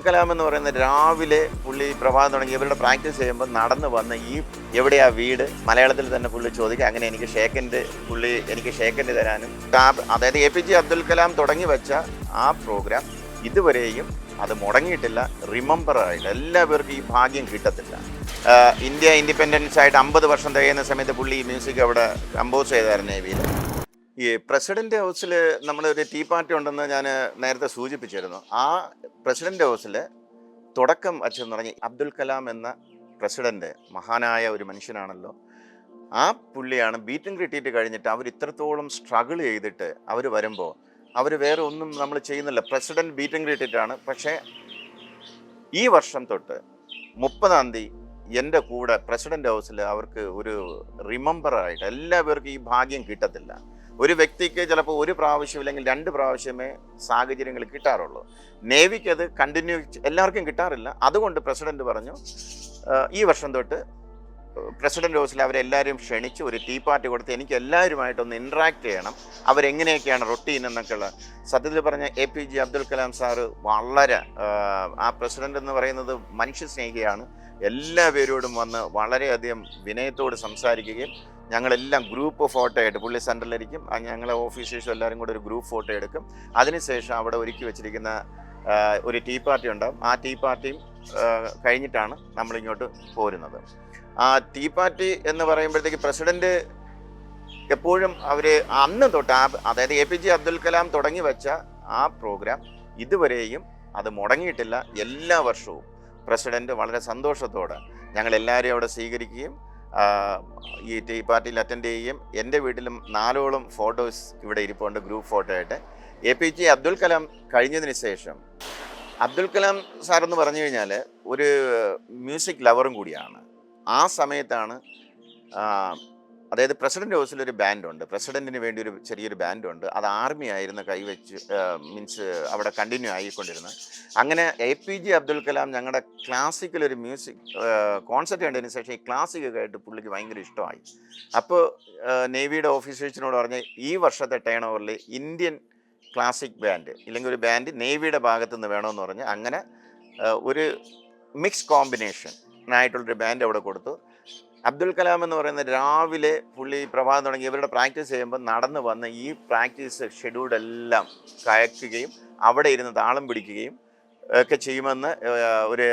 കലാം എന്ന് പറയുന്ന രാവിലെ പുള്ളി പ്രഭാതം തുടങ്ങി ഇവരുടെ പ്രാക്ടീസ് ചെയ്യുമ്പോൾ നടന്നു വന്ന ഈ എവിടെയാ വീട്? മലയാളത്തിൽ തന്നെ പുള്ളി ചോദിക്കുക അങ്ങനെ എനിക്ക് ഷേക്കൻഡ് പുള്ളി എനിക്ക് ഷേക്കൻഡ് തരാനും. അതായത് A P J Abdul Kalam തുടങ്ങി വെച്ച ആ പ്രോഗ്രാം ഇതുവരെയും അത് മുടങ്ങിയിട്ടില്ല. റിമംബർ ആയില്ല. എല്ലാവർക്കും ഈ ഭാഗ്യം കിട്ടത്തില്ല. ഇന്ത്യ ഇൻഡിപെൻഡൻസ് ആയിട്ട് അമ്പത് വർഷം തികയുന്ന സമയത്ത് പുള്ളി ഈ മ്യൂസിക് അവിടെ കമ്പോസ് ചെയ്തായിരുന്നു നേവിയിൽ ഈ പ്രസിഡന്റ് ഹൗസിൽ നമ്മളൊരു ടീ പാർട്ടി ഉണ്ടെന്ന് ഞാൻ നേരത്തെ സൂചിപ്പിച്ചിരുന്നു. ആ പ്രസിഡന്റ് ഹൗസിൽ തുടക്കം വച്ചെന്ന് പറഞ്ഞ് അബ്ദുൽ കലാം എന്ന പ്രസിഡന്റ് മഹാനായ ഒരു മനുഷ്യനാണല്ലോ. ആ പുള്ളിയാണ് ബീറ്റിംഗ് കിട്ടിയിട്ട് കഴിഞ്ഞിട്ട് അവർ ഇത്രത്തോളം സ്ട്രഗിൾ ചെയ്തിട്ട് അവർ വരുമ്പോൾ അവർ വേറെ ഒന്നും നമ്മൾ ചെയ്യുന്നില്ല. പ്രസിഡന്റ് ബീറ്റിംഗ് കിട്ടിയിട്ടാണ് പക്ഷേ ഈ വർഷം തൊട്ട് മുപ്പതാം തീയതി എന്റെ കൂടെ പ്രസിഡന്റ് ഹൗസിൽ അവർക്ക് ഒരു റിമംബറായിട്ട് എല്ലാവർക്കും ഈ ഭാഗ്യം കിട്ടത്തില്ല. ഒരു വ്യക്തിക്ക് ചിലപ്പോൾ ഒരു പ്രാവശ്യം ഇല്ലെങ്കിൽ രണ്ട് പ്രാവശ്യമേ സാഹചര്യങ്ങൾ കിട്ടാറുള്ളൂ. നേവിക്ക് അത് കണ്ടിന്യൂ എല്ലാവർക്കും കിട്ടാറില്ല. അതുകൊണ്ട് പ്രസിഡന്റ് പറഞ്ഞു ഈ വർഷം തൊട്ട് പ്രസിഡന്റ് ഹൗസിൽ അവരെല്ലാവരും ക്ഷണിച്ച് ഒരു ടീ പാർട്ടി കൊടുത്ത് എനിക്ക് എല്ലാവരുമായിട്ടൊന്ന് ഇൻട്രാക്ട് ചെയ്യണം. അവരെങ്ങനെയൊക്കെയാണ് റൊട്ടീൻ എന്നൊക്കെയുള്ള സത്യത്തിൽ പറഞ്ഞ A P J Abdul Kalam sir വളരെ ആ, പ്രസിഡന്റ് എന്ന് പറയുന്നത് മനുഷ്യ സ്നേഹിയാണ് എല്ലാ പേരോടും വന്ന് വളരെയധികം വിനയത്തോട് സംസാരിക്കുകയും ഞങ്ങളെല്ലാം ഗ്രൂപ്പ് ഫോട്ടോ ആയിട്ട് പുള്ളി സെന്ററിലിരിക്കും ആ ഞങ്ങളെ ഓഫീസേഴ്സും എല്ലാവരും കൂടെ ഒരു ഗ്രൂപ്പ് ഫോട്ടോ എടുക്കും. അതിനുശേഷം അവിടെ ഒരുക്കി വെച്ചിരിക്കുന്ന ഒരു ടീ പാർട്ടി ഉണ്ടാവും. ആ ടീ പാർട്ടിയും കഴിഞ്ഞിട്ടാണ് നമ്മളിങ്ങോട്ട് പോരുന്നത്. ആ ടീ പാർട്ടി എന്ന് പറയുമ്പോഴത്തേക്ക് പ്രസിഡന്റ് എപ്പോഴും അവർ അന്ന് തൊട്ട് ആ അതായത് A P J Abdul Kalam തുടങ്ങി വെച്ച ആ പ്രോഗ്രാം ഇതുവരെയും അത് മുടങ്ങിയിട്ടില്ല. എല്ലാ വർഷവും. പ്രസിഡന്റ് വളരെ സന്തോഷത്തോടെ ഞങ്ങളെല്ലാവരെയും അവിടെ സ്വീകരിക്കുകയും ഈ ടീ പാർട്ടിയിൽ അറ്റൻഡ് ചെയ്യുകയും എന്റെ വീട്ടിലും നാലോളം ഫോട്ടോസ് ഇവിടെ ഇരിപ്പുണ്ട് ഗ്രൂപ്പ് ഫോട്ടോ ആയിട്ട്. A P J Abdul Kalam കഴിഞ്ഞതിന് ശേഷം അബ്ദുൽ കലാം സാർ എന്ന് പറഞ്ഞു കഴിഞ്ഞാൽ ഒരു മ്യൂസിക് ലവറും കൂടിയാണ്. ആ സമയത്താണ് അതായത് പ്രസിഡന്റ് ഹൗസിൽ ഒരു ബാൻഡുണ്ട്. പ്രസിഡന്റിന് വേണ്ടി ഒരു ചെറിയൊരു ബാൻഡുണ്ട്. അത് ആർമി ആയിരുന്നു കൈവച്ച് മീൻസ് അവിടെ കണ്ടിന്യൂ ആയിക്കൊണ്ടിരുന്നത്. അങ്ങനെ A P J Abdul Kalam ഞങ്ങളുടെ ക്ലാസിക്കൽ ഒരു മ്യൂസിക് കോൺസെർട്ട് കണ്ടതിന് ശേഷം ഈ ക്ലാസിക് ആയിട്ട് പുള്ളിക്ക് ഭയങ്കര ഇഷ്ടമായി. അപ്പോൾ നേവിയുടെ ഓഫീസേഴ്സിനോട് പറഞ്ഞ് ഈ വർഷത്തെ ടേൺ ഓവറിൽ ഇന്ത്യൻ ക്ലാസിക് ബാൻഡ് ഇല്ലെങ്കിൽ ഒരു ബാൻഡ് നേവിയുടെ ഭാഗത്തു നിന്ന് വേണമെന്ന് പറഞ്ഞ് അങ്ങനെ ഒരു മിക്സ് കോമ്പിനേഷൻ ആയിട്ടുള്ളൊരു ബാൻഡ് അവിടെ കൊടുത്തു. അബ്ദുൽ കലാം എന്ന് പറയുന്ന രാവിലെ പുള്ളി പ്രഭാതം തുടങ്ങി ഇവരുടെ പ്രാക്ടീസ് ചെയ്യുമ്പോൾ നടന്നു വന്ന് ഈ പ്രാക്ടീസ് ഷെഡ്യൂഡെല്ലാം കയക്കുകയും അവിടെ ഇരുന്ന് താളം പിടിക്കുകയും ഒക്കെ ചെയ്യുമെന്ന് ഒരു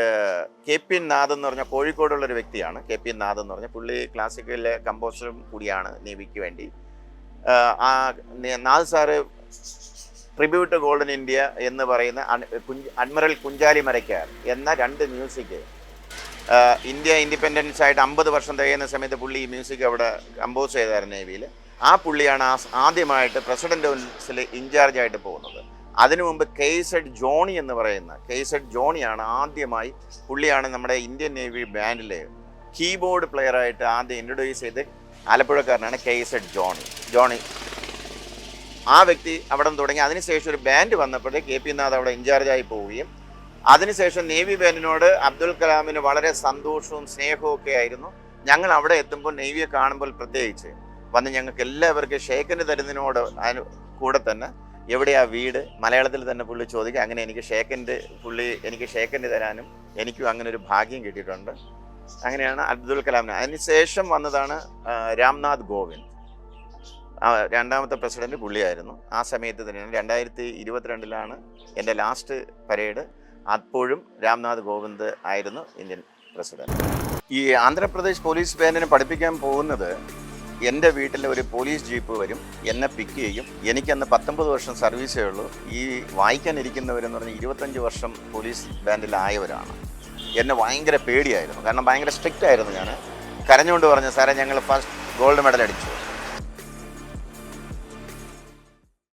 കെ പി എൻ നാഥ് എന്ന് പറഞ്ഞ കോഴിക്കോടുള്ള ഒരു വ്യക്തിയാണ്. കെ പി എൻ നാഥ് എന്ന് പറഞ്ഞ പുള്ളി ക്ലാസിക്കലിലെ കമ്പോസറും കൂടിയാണ് നേവിക്ക് വേണ്ടി. ആ Nath sir tribute golden India എന്ന് പറയുന്ന കുഞ്ച്- അഡ്മിറൽ കുഞ്ചാലി മരയ്ക്കാർ എന്ന രണ്ട് മ്യൂസിക് ഇന്ത്യ ഇൻഡിപെൻഡൻസ് ആയിട്ട് അമ്പത് വർഷം തികയുന്ന സമയത്ത് പുള്ളി മ്യൂസിക് അവിടെ കമ്പോസ് ചെയ്തായിരുന്നു നേവിയിൽ ആ പുള്ളിയാണ് ആദ്യമായിട്ട് പ്രസിഡന്റ് ഹൗസിൽ ഇൻചാർജ് ആയിട്ട് പോകുന്നത്. അതിനു മുമ്പ് കെയ്സഡ് ജോണി എന്ന് പറയുന്ന കെയ്സഡ് ജോണിയാണ് ആദ്യമായി പുള്ളിയാണ് നമ്മുടെ ഇന്ത്യൻ നേവി ബാൻഡിലെ കീബോർഡ് പ്ലെയറായിട്ട് ആദ്യം ഇൻട്രൊഡ്യൂസ് ചെയ്ത് ആലപ്പുഴക്കാരനാണ് കെയ്സഡ് ജോണി. ജോണി ആ വ്യക്തി അവിടെ നിന്ന് തുടങ്ങി അതിനുശേഷം ഒരു ബാൻഡ് വന്നപ്പോഴേ കെ പി നാഥ് അവിടെ ഇൻചാർജായി പോവുകയും അതിനുശേഷം നേവി ബാൻഡിനോട് അബ്ദുൽ കലാമിന് വളരെ സന്തോഷവും സ്നേഹവും ഒക്കെ ആയിരുന്നു. ഞങ്ങൾ അവിടെ എത്തുമ്പോൾ നേവിയെ കാണുമ്പോൾ പ്രത്യേകിച്ച് വന്ന് ഞങ്ങൾക്ക് എല്ലാവർക്കും ഷേഖന് തരുന്നതിനോട് കൂടെ തന്നെ എവിടെയാ വീട്? മലയാളത്തിൽ തന്നെ പുള്ളി ചോദിക്കുക അങ്ങനെ എനിക്ക് ഷേഖന്റെ പുള്ളി എനിക്ക് ഷേഖന്റെ തരാനും എനിക്കും അങ്ങനെ ഒരു ഭാഗ്യം കിട്ടിയിട്ടുണ്ട്. അങ്ങനെയാണ് അബ്ദുൽ കലാമിന്. അതിനുശേഷം വന്നതാണ് രാംനാഥ് ഗോവിന്ദ്. രണ്ടാമത്തെ പ്രസിഡന്റ് പുള്ളിയായിരുന്നു. ആ സമയത്ത് തന്നെയാണ് രണ്ടായിരത്തി ഇരുപത്തിരണ്ടിലാണ് എന്റെ ലാസ്റ്റ് പരേഡ്. അപ്പോഴും രാംനാഥ് കോവിന്ദ് ആയിരുന്നു ഇന്ത്യൻ പ്രസിഡന്റ്. ഈ ആന്ധ്രാപ്രദേശ് പോലീസ് ബാൻഡിനെ പഠിപ്പിക്കാൻ പോകുന്നത് എന്റെ വീട്ടിലെ ഒരു പോലീസ് ജീപ്പ് വരും എന്നെ പിക്ക് ചെയ്യും. എനിക്കന്ന് പത്തൊമ്പത് വർഷം സർവീസേ ഉള്ളൂ. ഈ വായിക്കാനിരിക്കുന്നവരെന്ന് പറഞ്ഞാൽ ഇരുപത്തഞ്ച് വർഷം പോലീസ് ബാൻഡിലായവരാണ്. എന്നെ ഭയങ്കര പേടിയായിരുന്നു. കാരണം ഭയങ്കര സ്ട്രിക്റ്റ് ആയിരുന്നു ഞാൻ. കരഞ്ഞുകൊണ്ട് പറഞ്ഞു സാറേ ഞങ്ങൾ ഫസ്റ്റ് ഗോൾഡ് മെഡൽ അടിച്ചു.